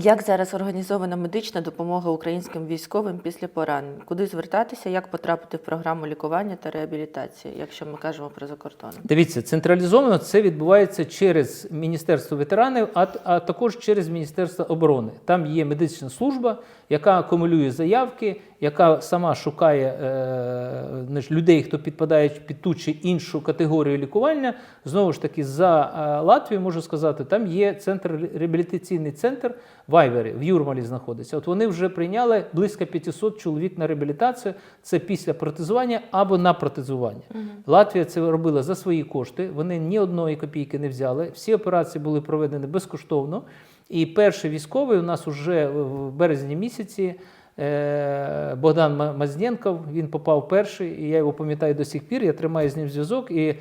Як зараз організована медична допомога українським військовим після поранень? Куди звертатися, як потрапити в програму лікування та реабілітації, якщо ми кажемо про закордон? Дивіться, централізовано це відбувається через Міністерство ветеранів, а, а також через Міністерство оборони. Там є медична служба, яка акумулює заявки, яка сама шукає е, людей, хто підпадає під ту чи іншу категорію лікування. Знову ж таки, за е, Латвію можу сказати, там є центр реабілітаційний центр в Айвері, в Юрмалі знаходиться. От вони вже прийняли близько 500 чоловік на реабілітацію. Це після протезування або на протезування. Латвія це робила за свої кошти. Вони ні одної копійки не взяли. Всі операції були проведені безкоштовно. І перший військовий у нас уже в березні місяці. Е, Богдан Ма- Мазнєнков, він попав перший, і я його пам'ятаю до сих пір. Я тримаю з ним зв'язок. І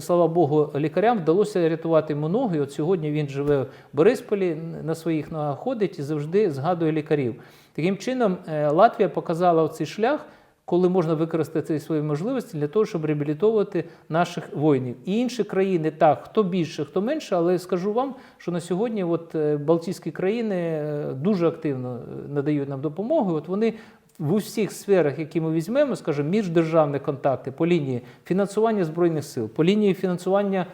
слава Богу, лікарям вдалося рятувати йому ноги. От сьогодні він живе в Борисполі, на своїх ногах ходить і завжди згадує лікарів. Таким чином, е, Латвія показала цей шлях, коли можна використати свої можливості для того, щоб реабілітовувати наших воїнів. І інші країни, так, хто більше, хто менше, але скажу вам, що на сьогодні от, е, Балтійські країни е, дуже активно е, надають нам допомогу. От вони в усіх сферах, які ми візьмемо, скажімо, міждержавні контакти по лінії фінансування збройних сил, по лінії фінансування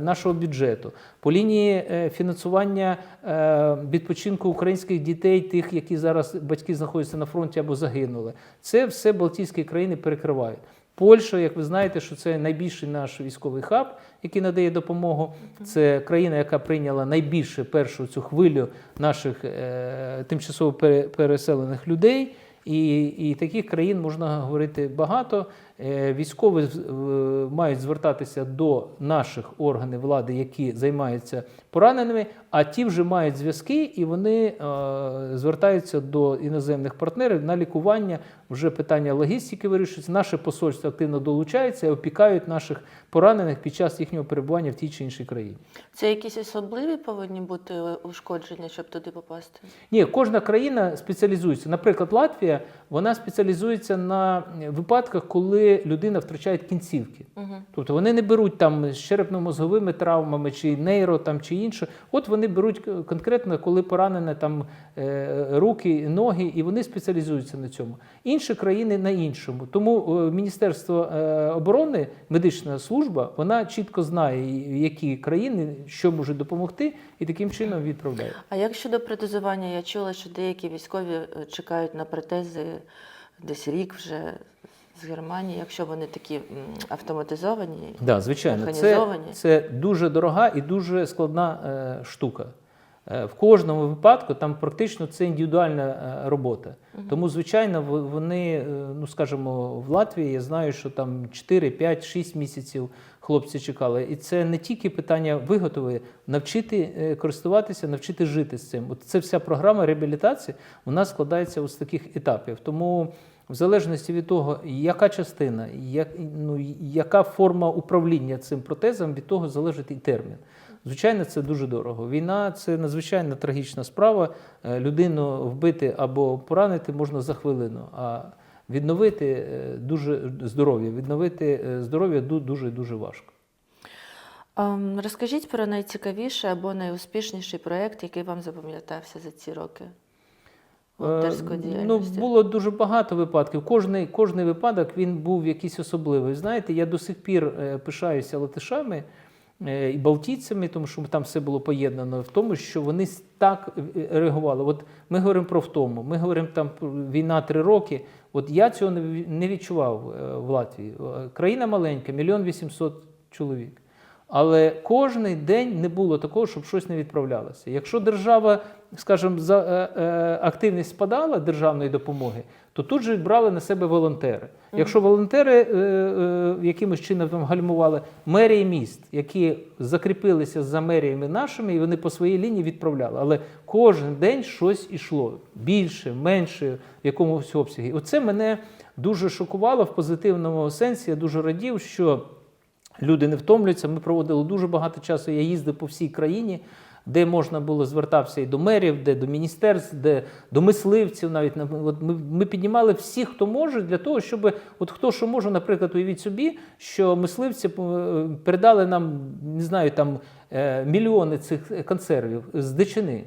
нашого бюджету, по лінії е, фінансування е, відпочинку українських дітей, тих, які зараз батьки знаходяться на фронті або загинули. Це все Балтійські країни перекривають. Польща, як ви знаєте, що це найбільший наш військовий хаб, який надає допомогу. Це країна, яка прийняла найбільше першу цю хвилю наших е, тимчасово переселених людей. І, і таких країн можна говорити багато. Е, Військові з- мають звертатися до наших органів влади, які займаються пораненими, а ті вже мають зв'язки і вони е, звертаються до іноземних партнерів на лікування. Вже питання логістики вирішується. Наше посольство активно долучається і опікають наших поранених під час їхнього перебування в тій чи іншій країні. Це якісь особливі повинні бути ушкодження, щоб туди попасти? Ні, кожна країна спеціалізується. Наприклад, Латвія вона спеціалізується на випадках, коли людина втрачає кінцівки. Угу. Тобто вони не беруть там з черепно-мозговими травмами чи нейро там чи інше. От вони беруть конкретно, коли поранені там е, руки, ноги, і вони спеціалізуються на цьому. Інші країни на іншому. Тому е, Міністерство е, оборони, медична служба, вона чітко знає, які країни що можуть допомогти, і таким чином відправляє. А як щодо протезування, я чула, що деякі військові чекають на протези десь рік вже з Германії, якщо вони такі автоматизовані. Да, звичайно, це, це дуже дорога і дуже складна е, штука. Е, в кожному випадку там практично це індивідуальна е, робота. Тому, звичайно, вони, е, ну скажімо, в Латвії я знаю, що там 4, 5, 6 місяців хлопці чекали. І це не тільки питання виготовити, навчити користуватися, навчити жити з цим. От це вся програма реабілітації нас складається з таких етапів. Тому в залежності від того, яка частина, як, ну, яка форма управління цим протезом, від того залежить і термін. Звичайно, це дуже дорого. Війна це надзвичайно трагічна справа. Е, Людину вбити або поранити можна за хвилину, а відновити е, дуже здоров'я, відновити е, здоров'я дуже дуже важко. Ем, Розкажіть про найцікавіший або найуспішніший проєкт, який вам запам'ятався за ці роки Ну, було дуже багато випадків. Кожний, кожний випадок він був якийсь особливий. Знаєте, я до сих пір е, пишаюся латишами е, і балтійцями, тому що там все було поєднано в тому, що вони так е, реагували. От ми говоримо про втому, ми говоримо там про війна три роки. От я цього не відчував е, в Латвії. Е, Країна маленька, мільйон вісімсот чоловік. Але кожний день не було такого, щоб щось не відправлялося. Якщо держава, скажімо, за е, е, активність спадала державної допомоги, то тут же брали на себе волонтери. Якщо волонтери е, е, якимось чином там гальмували мерії міст, які закріпилися за меріями нашими, і вони по своїй лінії відправляли. Але кожен день щось ішло більше, менше, в якомусь обсягі. Оце мене дуже шокувало в позитивному сенсі. Я дуже радів, що. Люди не втомлюються. Ми проводили дуже багато часу. Я їздив по всій країні, де можна було звертався і до мерів, де до міністерств, де до мисливців. Навіть от ми, ми піднімали всіх, хто може, для того, щоб от хто що може, наприклад, уявіть собі, що мисливці е, передали нам, не знаю, там е, мільйони цих консервів з дичини.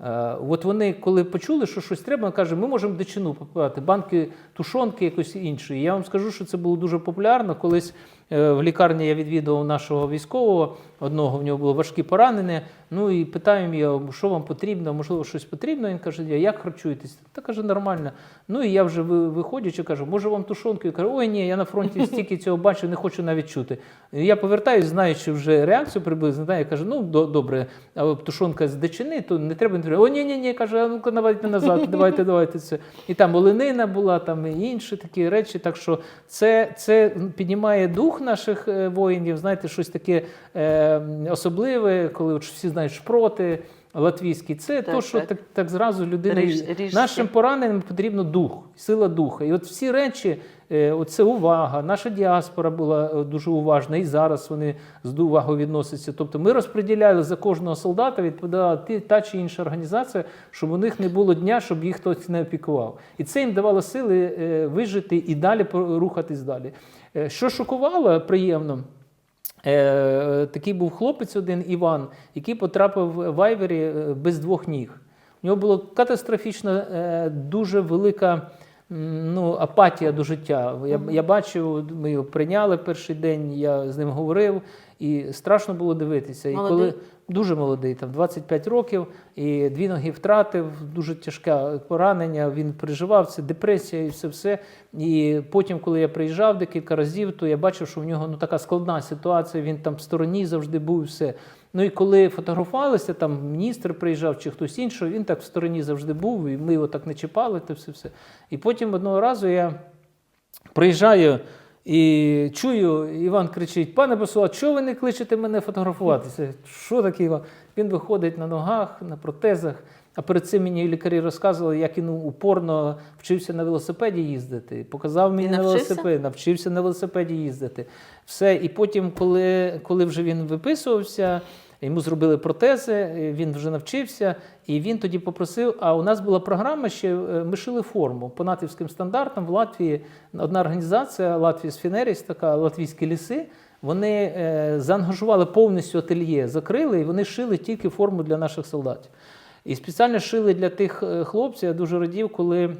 Е, От вони, коли почули, що щось треба, кажуть, ми можемо дичину попивати, банки тушонки якось іншої. Я вам скажу, що це було дуже популярно. Колись в лікарні я відвідував нашого військового, одного в нього було важкі поранення. Ну і питаємо його, що вам потрібно, можливо, щось потрібно. Він каже, як харчуєтесь? Та каже, нормально. Ну і я вже ви- виходячи, кажу, може вам тушонку? Я кажу, ой, ні, я на фронті стільки цього бачу, не хочу навіть чути. Я повертаюсь, знаючи вже реакцію приблизно, да, я кажу, ну добре, а тушонка з дичини, то не треба, треба. О, ні, ні, ні, каже, ну-ка давайте назад, давайте, давайте це. І там оленина була, там і інші такі речі. Так що це, це піднімає дух наших е, воїнів, знаєте, щось таке е, особливе, коли от всі знають шпроти. Латвійські, це Так, то, що так. так, так зразу людина Ріж- нашим пораненим потрібно дух, сила духа. І от всі речі, е, оце увага. Наша діаспора була е, дуже уважна, і зараз вони з увагою відносяться. Тобто ми розподіляли за кожного солдата, відповідала та чи інша організація, щоб у них не було дня, щоб їх хтось не опікував. І це їм давало сили е, вижити і далі рухатись далі. Що шокувало приємно. Е, такий був хлопець один Іван, який потрапив в Айвері е, без двох ніг. У нього була катастрофічна, е, дуже велика ну, апатія до життя. Я, я бачив, ми його прийняли перший день, я з ним говорив, і страшно було дивитися. І коли дуже молодий, там 25 років, і дві ноги втратив, дуже тяжке поранення. Він переживав це, депресія і все все. І потім, коли я приїжджав декілька разів, то я бачив, що в нього ну така складна ситуація. Він там в стороні завжди був і все. Ну і коли фотографувалися, там міністр приїжджав чи хтось інший, він так в стороні завжди був, і ми його так не чіпали, то все все. І потім одного разу я приїжджаю і чую, Іван кричить: пане посла, чого ви не кличете мене фотографуватися? Що таке Іван? Він виходить на ногах, на протезах. А перед цим мені лікарі розказували, як він упорно вчився на велосипеді їздити. Показав мені на навчився? навчився на велосипеді їздити. Все. І потім, коли, коли вже він виписувався, йому зробили протези, він вже навчився, і він тоді попросив. А у нас була програма ще е, ми шили форму по натівським стандартам в Латвії. Одна організація Латвія Фінеріс, така латвійські ліси. Вони е, заангажували повністю ательє, закрили, і вони шили тільки форму для наших солдатів. І спеціально шили для тих е, хлопців. Я дуже радів, коли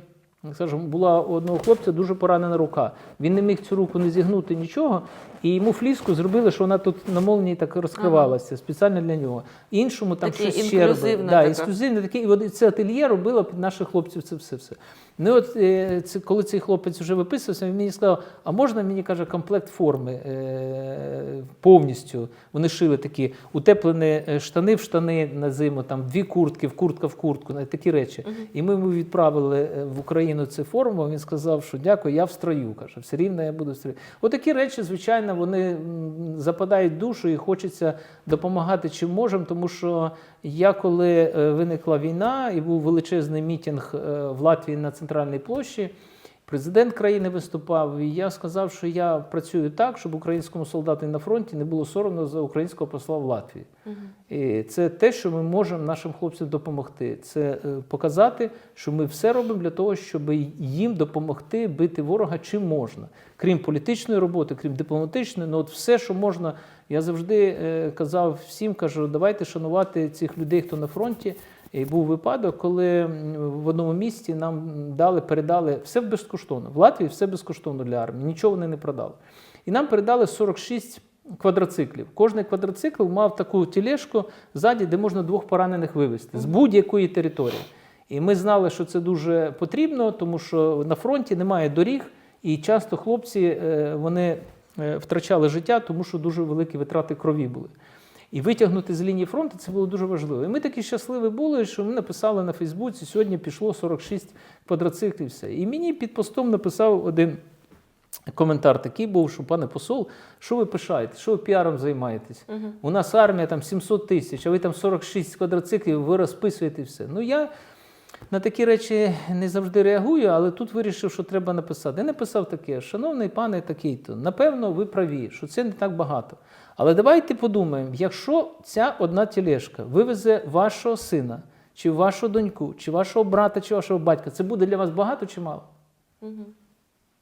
скажімо, була у одного хлопця дуже поранена рука. Він не міг цю руку не зігнути нічого, і йому фліску зробили, що вона тут на молнії так розкривалася спеціально для нього. Іншому там щось ще робили. Да, інклюзивне таке. І от це ательє робило під наших хлопців це все. все. Ну і от е, це, коли цей хлопець вже виписувався, він мені сказав: а можна мені каже комплект форми е, повністю. Вони шили такі утеплені е, штани в штани на зиму, там дві куртки, в куртка в куртку, такі речі. І ми йому відправили е, в Україну цю форму. Він сказав, що дякую, я в строю. каже, все рівно я буду в строю. Отакі речі, звичайно, вони западають душу і хочеться допомагати чим можемо, тому що я коли е, виникла війна і був величезний мітинг е, в Латвії на центральній площі. Президент країни виступав, і я сказав, що я працюю так, щоб українському солдату на фронті не було соромно за українського посла в Латвії. І це те, що ми можемо нашим хлопцям допомогти. Це е, показати, що ми все робимо для того, щоб їм допомогти бити ворога чим можна. Крім політичної роботи, крім дипломатичної, ну от все, що можна. Я завжди е, казав всім, кажу, давайте шанувати цих людей, хто на фронті. І був випадок, коли в одному місті нам дали, передали все безкоштовно. В Латвії все безкоштовно для армії, нічого вони не продали. І нам передали 46 квадроциклів. Кожний квадроцикл мав таку тележку ззаді, де можна двох поранених вивезти з будь-якої території. І ми знали, що це дуже потрібно, тому що на фронті немає доріг, і часто хлопці е, вони е, втрачали життя, тому що дуже великі витрати крові були. І витягнути з лінії фронту це було дуже важливо. І ми такі щасливі були, що ми написали на Фейсбуці, сьогодні пішло 46 квадроциклів. Все. І мені під постом написав один коментар такий був, що пане посол, що ви пишаєте, що ви піаром займаєтесь? У нас армія там 700 тисяч, а ви там 46 квадроциклів, ви розписуєте все. Ну я на такі речі не завжди реагую, але тут вирішив, що треба написати. Я написав таке: шановний пане такий-то, напевно, ви праві, що це не так багато. Але давайте подумаємо, якщо ця одна тележка вивезе вашого сина, чи вашу доньку, чи вашого брата, чи вашого батька, це буде для вас багато чи мало?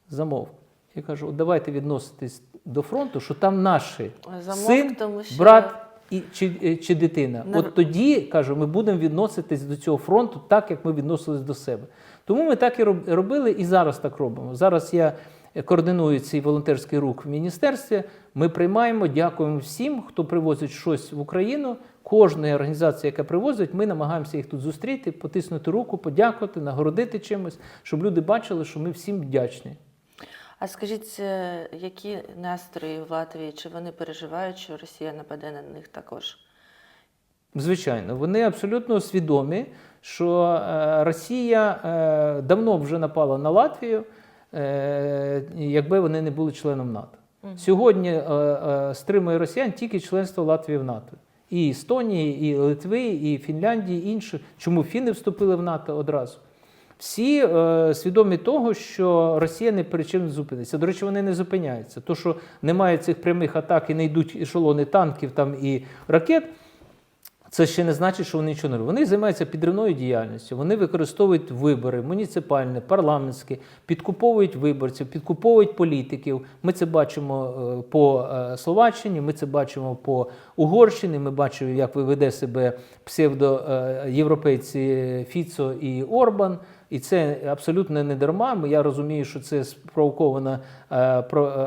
Замов. Я кажу, от давайте відноситись до фронту, що там наші Замовк, син, тому що- брат і, чи, е, чи дитина. На- От тоді кажу, ми будемо відноситись до цього фронту так, як ми відносились до себе. Тому ми так і роб- робили, і зараз так робимо. Зараз я координую цей волонтерський рух в міністерстві. Ми приймаємо, дякуємо всім, хто привозить щось в Україну. Кожної організації, яка привозить, ми намагаємося їх тут зустріти, потиснути руку, подякувати, нагородити чимось, щоб люди бачили, що ми всім вдячні. А скажіть, е, які настрої в Латвії? Чи вони переживають, що Росія нападе на них також? Звичайно, вони абсолютно свідомі, що е, Росія е, давно вже напала на Латвію, якби вони не були членом НАТО. Сьогодні стримує росіян тільки членство Латвії в НАТО. І Естонії, і Литви, і Фінляндії, і інші. Чому фіни вступили в НАТО одразу? Всі е, свідомі того, що Росія не чим зупиниться. До речі, вони не зупиняються. То, що немає цих прямих атак і не йдуть ешелони танків там і ракет, це ще не значить, що вони нічого не роблять. Вони займаються підривною діяльністю, вони використовують вибори, муніципальні, парламентські, підкуповують виборців, підкуповують політиків. Ми це бачимо е, по е, Словаччині, ми це бачимо по Угорщині. Ми бачимо, як веде себе псевдоєвропейці Фіцо і Орбан. І це абсолютно не дарма. Я розумію, що це спровоковано е, е,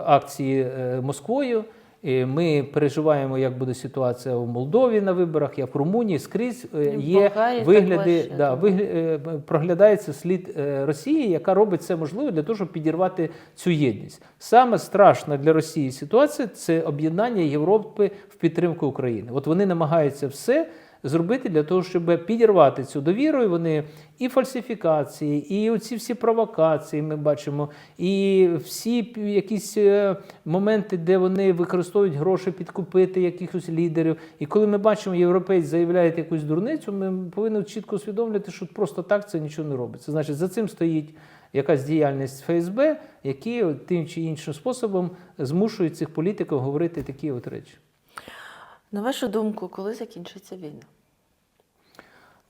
акції е, Москвою. І Ми переживаємо, як буде ситуація у Молдові на виборах, як в Румунії, скрізь в є Болгарії вигляди, да, вигля- проглядається слід Росії, яка робить все можливе для того, щоб підірвати цю єдність. Саме страшна для Росії ситуація це об'єднання Європи в підтримку України. От вони намагаються все. Зробити для того, щоб підірвати цю довіру, і вони і фальсифікації, і оці всі провокації ми бачимо, і всі якісь е, моменти, де вони використовують гроші підкупити якихось лідерів. І коли ми бачимо, європейці заявляють якусь дурницю, ми повинні чітко усвідомлювати, що просто так це нічого не робиться. Значить, за цим стоїть якась діяльність ФСБ, які тим чи іншим способом змушують цих політиків говорити такі от речі. На вашу думку, коли закінчиться війна?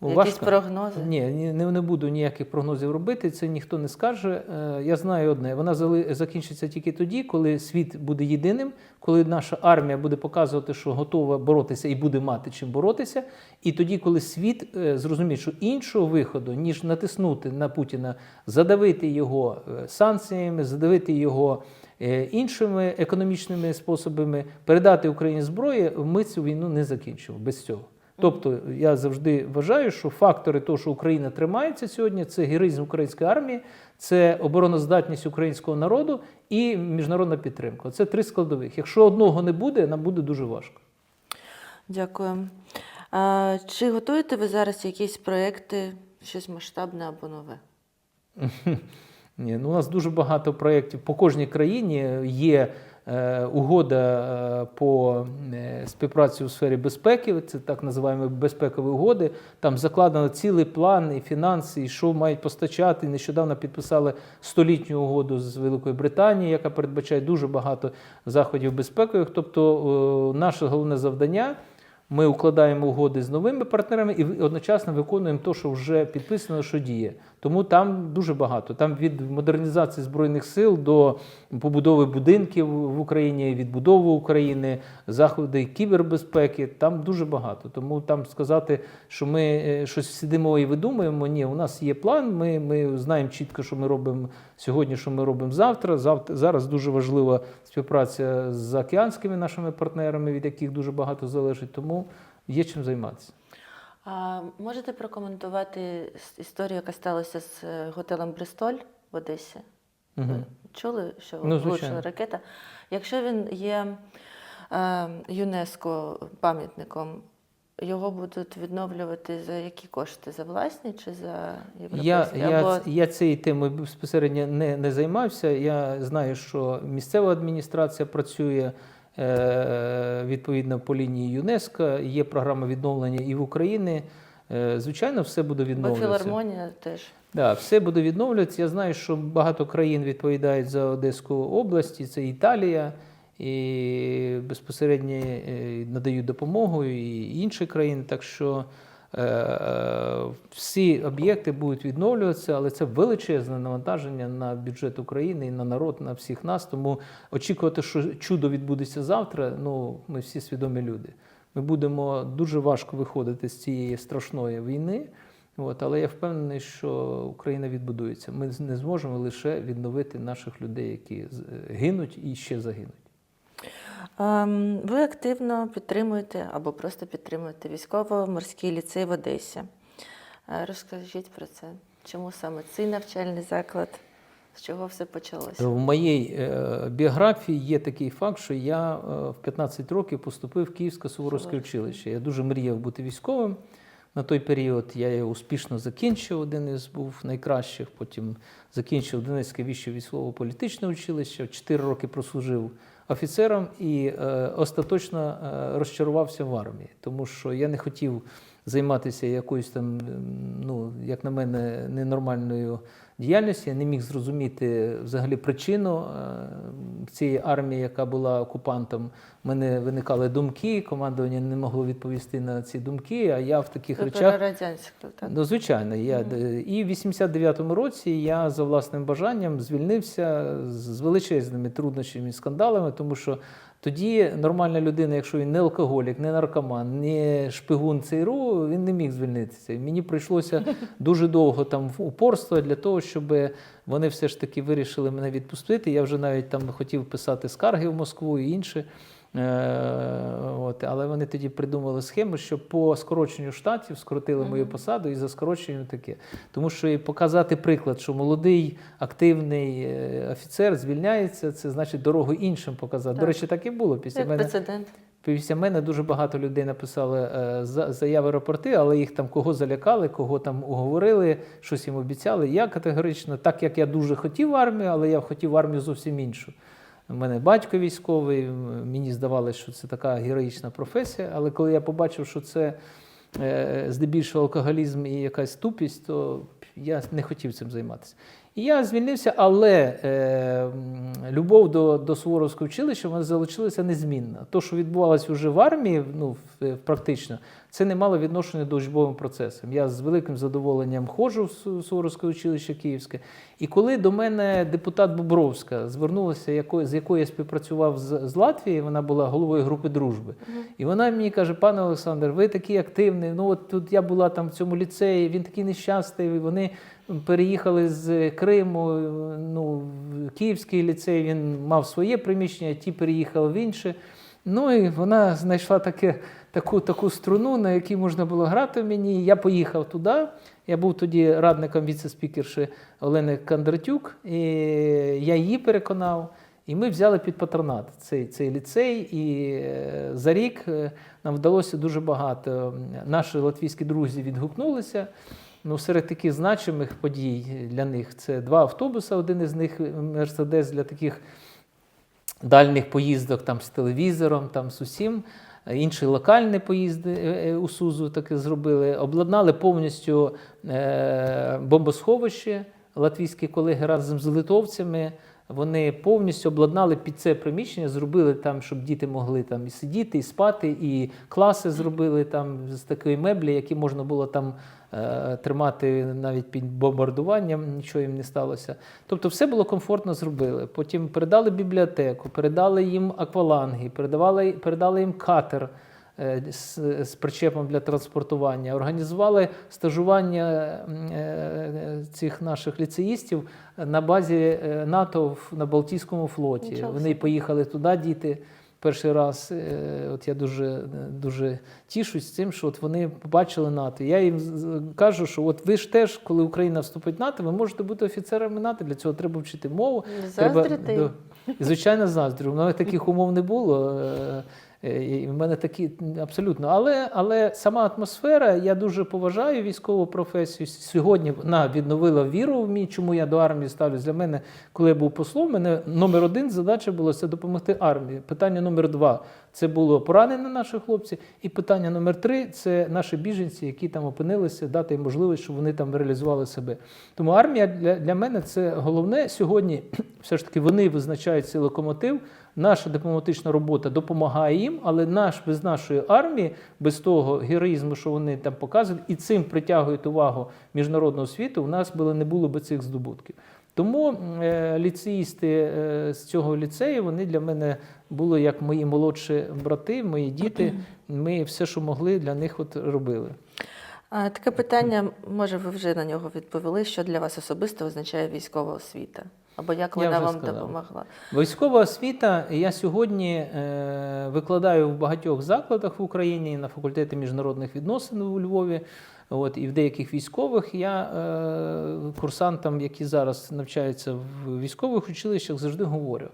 Ну, Якісь важко. прогнози? Ні, не, не буду ніяких прогнозів робити. Це ніхто не скаже. Е, Я знаю одне: вона закінчиться тільки тоді, коли світ буде єдиним, коли наша армія буде показувати, що готова боротися і буде мати чим боротися. І тоді, коли світ е, зрозуміє, що іншого виходу, ніж натиснути на Путіна, задавити його е, санкціями, задавити його. Е, Іншими економічними способами передати Україні зброї, ми цю війну не закінчимо без цього. Тобто я завжди вважаю, що фактори того, що Україна тримається сьогодні, це героїзм української армії, це обороноздатність українського народу і міжнародна підтримка. Це три складових. Якщо одного не буде, нам буде дуже важко. Дякую. А, чи готуєте ви зараз якісь проекти, щось масштабне або нове? Ні, ну у нас дуже багато проєктів по кожній країні є. е, Угода е, по е, співпраці у сфері безпеки, це так називаємо безпекові угоди. Там закладено цілий план і фінанси, і що мають постачати. Нещодавно підписали столітню угоду з Великою Британією, яка передбачає дуже багато заходів безпекових. Тобто, наше головне завдання. Ми укладаємо угоди з новими партнерами і одночасно виконуємо те, що вже підписано, що діє. Тому там дуже багато. Там від модернізації збройних сил до побудови будинків в Україні, відбудови України, заходи кібербезпеки. Там дуже багато. Тому там сказати, що ми е, щось сидимо і видумуємо. Ні, у нас є план. Ми, ми знаємо чітко, що ми робимо сьогодні, що ми робимо завтра. Завтра зараз дуже важлива співпраця з океанськими нашими партнерами, від яких дуже багато залежить. Тому є чим займатися. А, можете прокоментувати історію, яка сталася з е, готелем Бристоль в Одесі? Ви чули, що Ну, влучила ракета? Якщо він є е, ЮНЕСКО пам'ятником, його будуть відновлювати за які кошти? За власні чи за європейські? Я, я, Або... я цією темою безпосередньо не, не займався. Я знаю, що місцева адміністрація працює відповідно по лінії ЮНЕСКО. Є програма відновлення і в Україні. Е, звичайно, все буде Бо відновлюватися. філармонія теж. Да, все буде відновлюватися. Я знаю, що багато країн відповідають за Одеську область, і це Італія, і безпосередньо е, надають допомогу, і інші країни. Так що е, е, всі об'єкти будуть відновлюватися, але це величезне навантаження на бюджет України і на народ, на всіх нас. Тому очікувати, що чудо відбудеться завтра, ну ми всі свідомі люди. Ми будемо дуже важко виходити з цієї страшної війни. От, але я впевнений, що Україна відбудується. Ми не зможемо лише відновити наших людей, які з- гинуть і ще загинуть. Ем, Ви активно підтримуєте або просто підтримуєте військово-морський ліцей в Одесі. Е, Розкажіть про це. Чому саме цей навчальний заклад? З чого все почалося? В моїй е, біографії є такий факт, що я е, в 15 років поступив в Київське Суворовське училище. Я дуже мріяв бути військовим. На той період я його успішно закінчив, один із був найкращих. Потім закінчив Донецьке віще військово-політичне училище, 4 роки прослужив офіцером і е, остаточно е, розчарувався в армії, тому що я не хотів займатися якоюсь там, ем, ну, як на мене, ненормальною діяльністю. Я не міг зрозуміти взагалі причину е, цієї армії, яка була окупантом. У мене виникали думки, командування не могло відповісти на ці думки, а я в таких Ви речах. про так? Ну, звичайно, я і в 89-му році я за власним бажанням звільнився з величезними труднощами і скандалами, тому що тоді нормальна людина, якщо він не алкоголік, не наркоман, не шпигун ЦРУ, він не міг звільнитися. Мені прийшлося дуже довго там упорство для того, щоб вони все ж таки вирішили мене відпустити. Я вже навіть там хотів писати скарги в Москву і інше. Е, От, але вони тоді придумали схему, що по скороченню штатів скоротили мою посаду і за скороченням таке. Тому що і показати приклад, що молодий активний е, офіцер звільняється, це значить дорогу іншим показати. До речі, так і було. Після Як мене прецедент. Після мене дуже багато людей написали е, за- заяви рапорти, але їх там кого залякали, кого там уговорили, щось їм обіцяли. Я категорично, так як я дуже хотів армію, але я хотів армію зовсім іншу. У мене батько військовий, мені здавалося, що це така героїчна професія. Але коли я побачив, що це е, здебільшого алкоголізм і якась тупість, то я не хотів цим займатися. І я звільнився, але е, любов до, до Суворовського училища вона залишилася незмінна. То, що відбувалося вже в армії, ну, в- практично, це не мало відношення до учбовим процесам. Я з великим задоволенням ходжу в Суворовське училище Київське. І коли до мене депутат Бобровська звернулася, якою, з якою я співпрацював з, з Латвії, вона була головою групи дружби. І вона мені каже: пане Олександр, ви такий активний. Ну от тут я була там в цьому ліцеї, він такий нещасний. Вони переїхали з Криму. Ну, Київський ліцей він мав своє приміщення, ті переїхали в інше. Ну і вона знайшла таке, таку, таку струну, на якій можна було грати мені. Я поїхав туди. Я був тоді радником віце-спікерши Олени Кондратюк, і я її переконав. І ми взяли під патронат цей, цей ліцей, і е, за рік е, нам вдалося дуже багато. Наші латвійські друзі відгукнулися. Ну, серед таких значимих подій для них це два автобуси. Один із них Мерседес для таких дальних поїздок там, з телевізором, там, з усім. Інші локальні поїзди е, е, у Сузу таки зробили. Обладнали повністю е, бомбосховище. Латвійські колеги разом з литовцями. Вони повністю обладнали під це приміщення, зробили там, щоб діти могли там і сидіти, і спати, і класи зробили там з такої меблі, які можна було там е, тримати навіть під бомбардуванням, нічого їм не сталося. Тобто все було комфортно зробили. Потім передали бібліотеку, передали їм акваланги, передавали, передали їм катер з, з причепом для транспортування, організували стажування е, цих наших ліцеїстів на базі е, НАТО на Балтійському флоті. Нічого Вони поїхали туди, діти. Перший раз, Е, от я дуже, дуже тішусь цим, що от вони побачили НАТО. Я їм кажу, що от ви ж теж, коли Україна вступить в НАТО, ви можете бути офіцерами НАТО. Для цього треба вчити мову. Да. І, звичайно, заздрю. У мене таких умов не було. Е, І в мене такі абсолютно. Але, але сама атмосфера, я дуже поважаю військову професію. Сьогодні вона відновила віру в мій, чому я до армії ставлюсь. Для мене, коли я був послом, мене номер один задача була це допомогти армії. Питання номер два це було поранені наші хлопці. І питання номер три це наші біженці, які там опинилися, дати їм можливість, щоб вони там реалізували себе. Тому армія для, для мене це головне. Сьогодні все ж таки вони визначають цей локомотив. Наша дипломатична робота допомагає їм, але наш без нашої армії, без того героїзму, що вони там показують, і цим притягують увагу міжнародного світу, у нас би не було би цих здобутків. Тому е, ліцеїсти е, з цього ліцею вони для мене було як мої молодші брати, мої діти. Ми все, що могли, для них от робили. А, таке питання, може, ви вже на нього відповіли, що для вас особисто означає військова освіта? Або як вона вам сказав. допомогла? Військова освіта. Я сьогодні е, викладаю в багатьох закладах в Україні на факультеті міжнародних відносин у Львові. От, і в деяких військових я е, курсантам, які зараз навчаються в військових училищах, завжди говорю,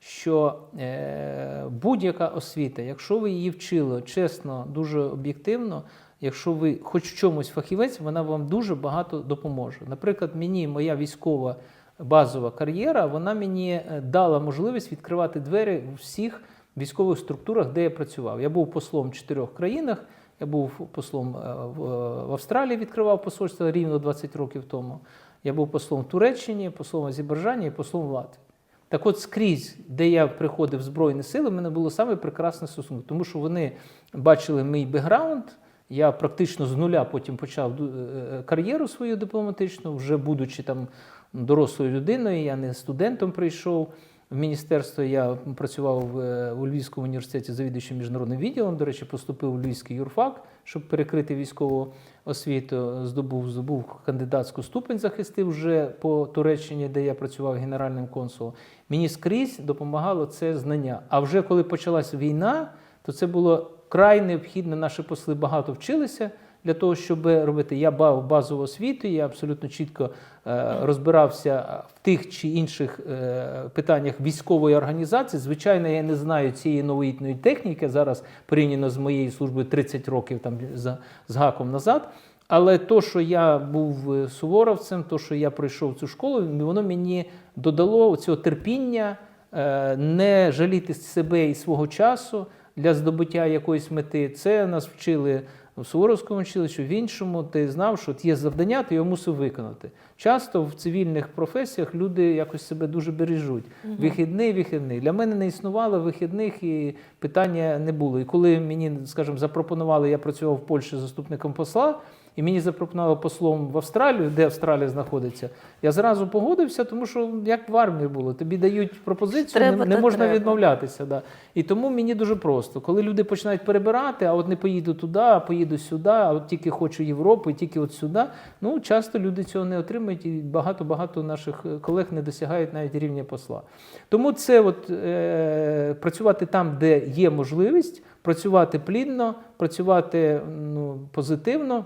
що е, будь-яка освіта, якщо ви її вчили чесно, дуже об'єктивно, якщо ви хоч в чомусь фахівець, вона вам дуже багато допоможе. Наприклад, мені моя військова базова кар'єра, вона мені е, дала можливість відкривати двері у всіх військових структурах, де я працював. Я був послом в чотирьох країнах. Я був послом е, в Австралії, відкривав посольство рівно 20 років тому. Я був послом в Туреччині, послом в Азербайджані і послом в Латвії. Так от скрізь, де я приходив в Збройні сили, в мене було саме прекрасне стосунок, тому що вони бачили мій бекграунд. Я практично з нуля потім почав е, кар'єру свою дипломатичну, вже будучи там дорослою людиною, я не студентом прийшов в міністерство. Я працював в, е, Львівському університеті завідуючим міжнародним відділом. До речі, поступив у Львівський юрфак, щоб перекрити військову освіту. Здобув, здобув кандидатську ступень, захистив вже по Туреччині, де я працював генеральним консулом. Мені скрізь допомагало це знання. А вже коли почалася війна, то це було край необхідно. Наші посли багато вчилися для того, щоб робити. Я бав базову освіту, я абсолютно чітко е, розбирався в тих чи інших е, питаннях військової організації. Звичайно, я не знаю цієї новітної техніки зараз порівняно з моєю службою 30 років там за з гаком назад. Але то, що я був е, суворовцем, то, що я пройшов цю школу, воно мені додало цього терпіння, е, не жаліти себе і свого часу для здобуття якоїсь мети. Це нас вчили в Суворовському училищі, в іншому. Ти знав, що от є завдання, ти його мусив виконати. Часто в цивільних професіях люди якось себе дуже бережуть. Вихідний, вихідний. Для мене не існувало вихідних і питання не було. І коли мені, скажімо, запропонували, я працював в Польщі заступником посла. І мені запропонували послом в Австралію, де Австралія знаходиться. Я зразу погодився, тому що як в армії було, тобі дають пропозицію, Треба, не, не можна треба. відмовлятися. Да. І тому мені дуже просто. Коли люди починають перебирати, а от не поїду туди, а поїду сюди, а от тільки хочу Європу, і тільки от сюди. Ну часто люди цього не отримують, і багато-багато наших е, колег не досягають навіть рівня посла. Тому це от, е, працювати там, де є можливість, працювати плідно, працювати ну, позитивно.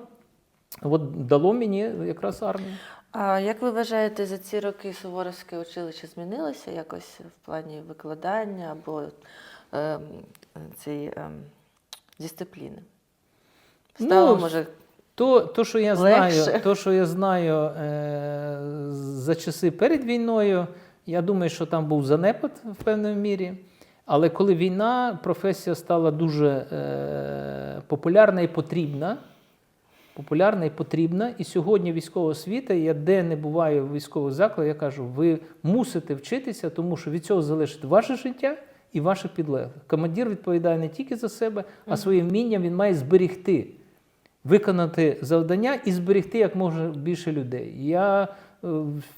От дало мені якраз армію. А як ви вважаєте, за ці роки Суворовське училище змінилося якось в плані викладання або ем, цієї ем, дисципліни? Стало, Ну, може, То, то, що я Легше. знаю, то, що я знаю е, за часи перед війною, я думаю, що там був занепад в певній мірі. Але коли війна, професія стала дуже е, популярна і потрібна. Популярна і потрібна. І сьогодні військова освіта, я де не буваю в військових закладах, я кажу, ви мусите вчитися, тому що від цього залежить ваше життя і ваше підлеглих. Командир відповідає не тільки за себе, а своїм вмінням він має зберегти виконати завдання і зберегти як можна більше людей. Я е,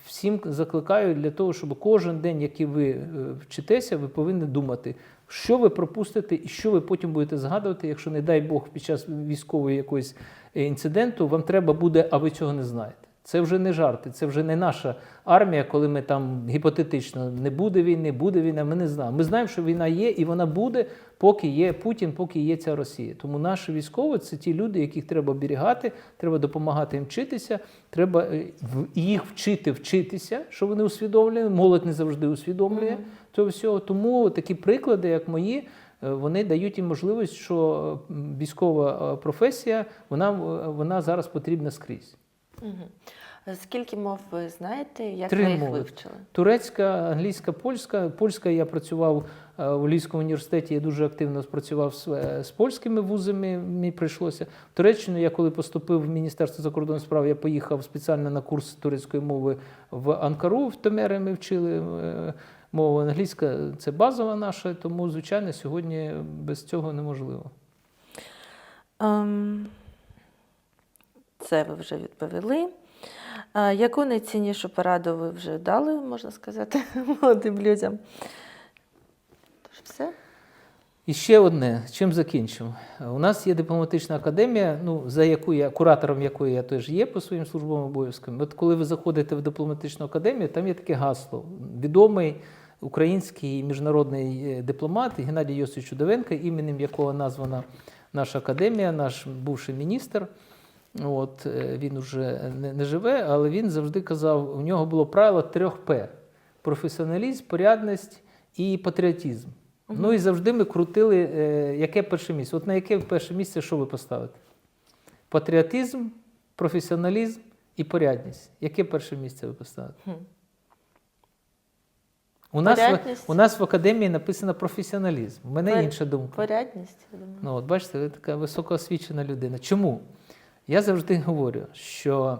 всім закликаю для того, щоб кожен день, який ви е, вчитеся, ви повинні думати, що ви пропустите і що ви потім будете згадувати, якщо, не дай Бог, під час військової якоїсь інциденту вам треба буде, а ви цього не знаєте. Це вже не жарти, це вже не наша армія, коли ми там гіпотетично не буде війни, буде війна. Ми не знаємо. Ми знаємо, що війна є, і вона буде, поки є Путін, поки є ця Росія. Тому наші військові це ті люди, яких треба оберігати, треба допомагати їм вчитися, треба е, їх вчити вчитися, що вони усвідомлюють. Молодь не завжди усвідомлює цього всього. Тому такі приклади, як мої. Е, Вони дають їм можливість, що військова е, професія вона, е, вона зараз потрібна скрізь. Угу. Скільки мов ви знаєте, як Три ви їх мови. вивчили? Турецька, англійська, польська. Польська я працював у Львівському університеті, я дуже активно спрацював з, з польськими вузами, мені прийшлося. В Туреччину я коли поступив в Міністерство закордонних справ, я поїхав спеціально на курс турецької мови в Анкару, в Томери ми вчили е, мову. Англійська це базова наша, тому, звичайно, сьогодні без цього неможливо. Ем, Це ви вже відповіли. Яку найціннішу пораду ви вже дали, можна сказати, молодим людям? Тож Все? І ще одне, чим закінчимо. У нас є дипломатична академія, ну, за яку я, куратором якої я теж є по своїм службовим обов'язкам. От коли ви заходите в дипломатичну академію, там є таке гасло. Відомий український міжнародний е, дипломат Геннадій Йосифович Чудовенко, іменем якого названа наша академія, наш бувший міністр. От, е, він уже не, не живе, але він завжди казав, у нього було правило трьох П: професіоналізм, порядність і патріотизм. Ну і завжди ми крутили, е, яке перше місце. От на яке перше місце що ви поставите? Патріотизм, професіоналізм і порядність. Яке перше місце ви поставите? У нас, в, Порядність. у нас в академії написано професіоналізм. У мене Пор- інша думка. Порядність, я думаю. Ну, от бачите, ви така високоосвічена людина. Чому? Я завжди говорю, що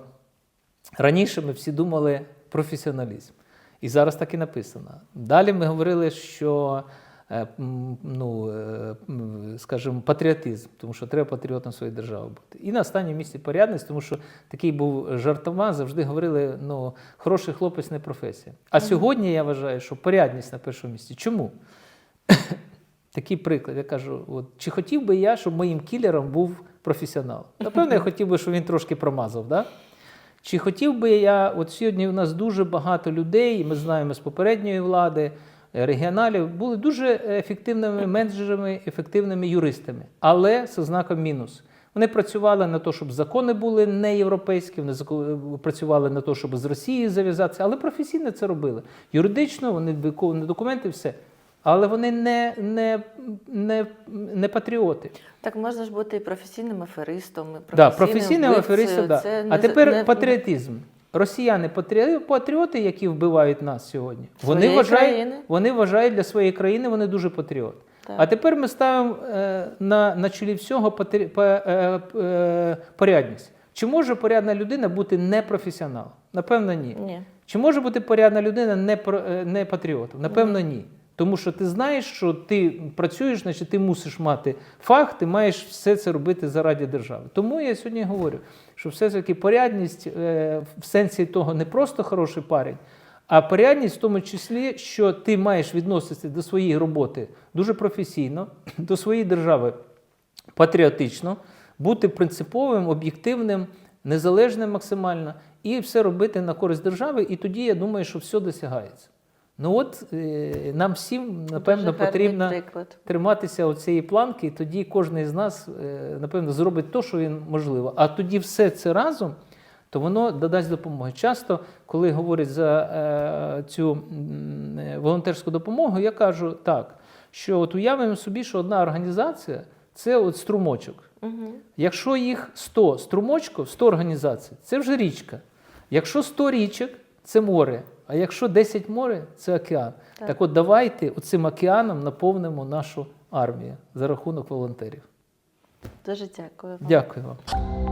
раніше ми всі думали професіоналізм. І зараз так і написано. Далі ми говорили, що ну, е, скажімо, патріотизм, тому що треба патріотом своєї держави бути. І на останньому місці порядність, тому що такий був жартома, завжди говорили, ну, хороший хлопець не професія. А сьогодні я вважаю, що порядність на першому місці. Чому? Такий приклад. Я кажу: от, чи хотів би я, щоб моїм кілером був професіонал? Напевно, я хотів би, щоб він трошки промазав. Да? Чи хотів би я, от сьогодні у нас дуже багато людей, ми знаємо з попередньої влади, е, регіоналів, були дуже ефективними менеджерами, ефективними юристами, але з знаком мінус. Вони працювали на те, щоб закони були не європейські, вони працювали на те, щоб з Росією зав'язатися, але професійно це робили. Юридично вони виконували документи, все. Але вони не, не, не, не патріоти. Так можна ж бути і професійним аферистом, і Да, професійним професійним аферистом, да. А тепер не- патріотизм. Росіяни патріоти, які вбивають нас сьогодні, вони вважають, країни. вони вважають для своєї країни, вони дуже патріоти. Так. А тепер ми ставимо е, на, на чолі всього патрі, па- е, е, порядність. Чи може порядна людина бути не професіоналом? Напевно, ні. Ні. Чи може бути порядна людина не, е, не патріотом? Напевно, ні. Тому що ти знаєш, що ти працюєш, значить ти мусиш мати фах, ти маєш все це робити заради держави. Тому я сьогодні говорю, що все-таки порядність е, в сенсі того не просто хороший парень, а порядність в тому числі, що ти маєш відноситися до своєї роботи дуже професійно, до своєї держави патріотично, бути принциповим, об'єктивним, незалежним максимально і все робити на користь держави. І тоді я думаю, що все досягається. Ну от е, нам всім, напевно, Дуже потрібно триматися цієї планки, і тоді кожен з нас, е, напевно, зробить те, що він можливо. А тоді все це разом, то воно додасть допомоги. Часто, коли говорять за е, цю волонтерську допомогу, я кажу так, що от уявимо собі, що одна організація це от струмочок. Угу. Якщо їх 100 струмочків, 100 організацій, це вже річка. Якщо 100 річок, це море. А якщо 10 море, це океан. Так, Так. от давайте оцим океаном наповнимо нашу армію за рахунок волонтерів. Дуже дякую вам. Дякую вам.